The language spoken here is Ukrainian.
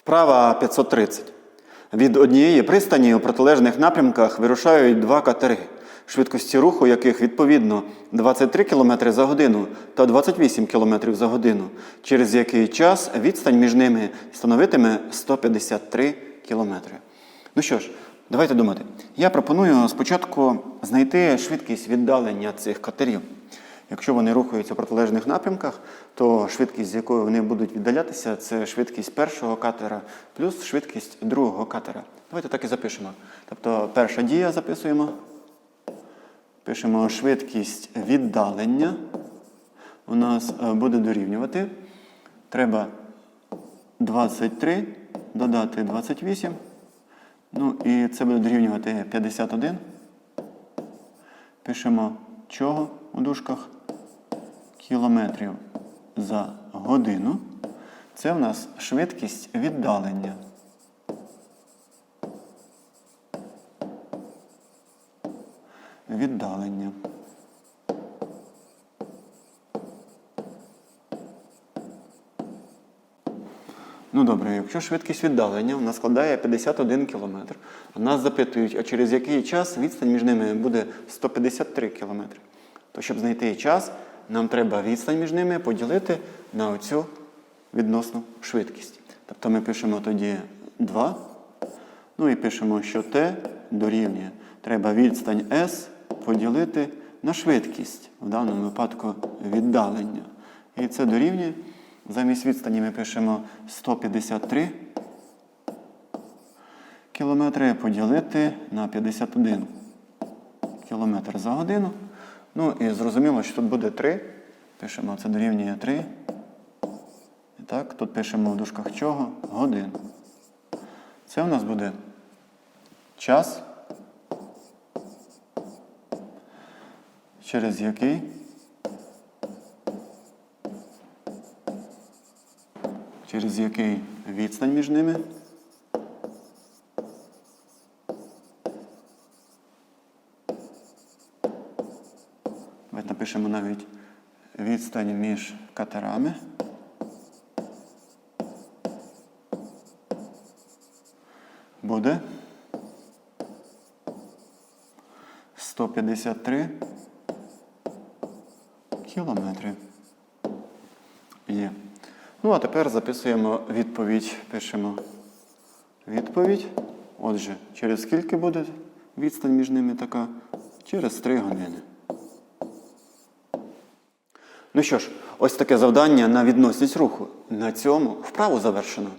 Вправа 530. Від однієї пристані у протилежних напрямках вирушають два катери, швидкості руху яких відповідно 23 км за годину та 28 км за годину, через який час відстань між ними становитиме 153 км. Ну що ж, давайте думати. Я пропоную спочатку знайти швидкість віддалення цих катерів. Якщо вони рухаються в протилежних напрямках, то швидкість, з якою вони будуть віддалятися, це швидкість першого катера плюс швидкість другого катера. Давайте так і запишемо. Тобто перша дія записуємо. Пишемо швидкість віддалення. У нас е, буде дорівнювати. Треба 23 додати 28. Ну і це буде дорівнювати 51. Пишемо чого у дужках? Кілометрів за годину. Це в нас швидкість віддалення. Віддалення. Ну добре, якщо швидкість віддалення в нас складає 51 км, а нас запитують, а через який час відстань між ними буде 153 км. То щоб знайти час, нам треба відстань між ними поділити на оцю відносну швидкість. Тобто ми пишемо тоді 2. Ну і пишемо, що t дорівнює. Треба відстань S поділити на швидкість, в даному випадку віддалення. І це дорівнює. Замість відстані ми пишемо 153 кілометри поділити на 51 кілометр за годину. Ну і зрозуміло, що тут буде 3. Пишемо, це дорівнює 3. І так, тут пишемо в дужках чого? Годин. Це у нас буде час, через який через який відстань між ними Давайте напишемо навіть відстань між катерами. Буде 153 кілометри. Є. Ну, а тепер записуємо відповідь. Пишемо відповідь. Отже, через скільки буде відстань між ними така? Через 3 години. Ну що ж, ось таке завдання на відносність руху. На цьому вправу завершено.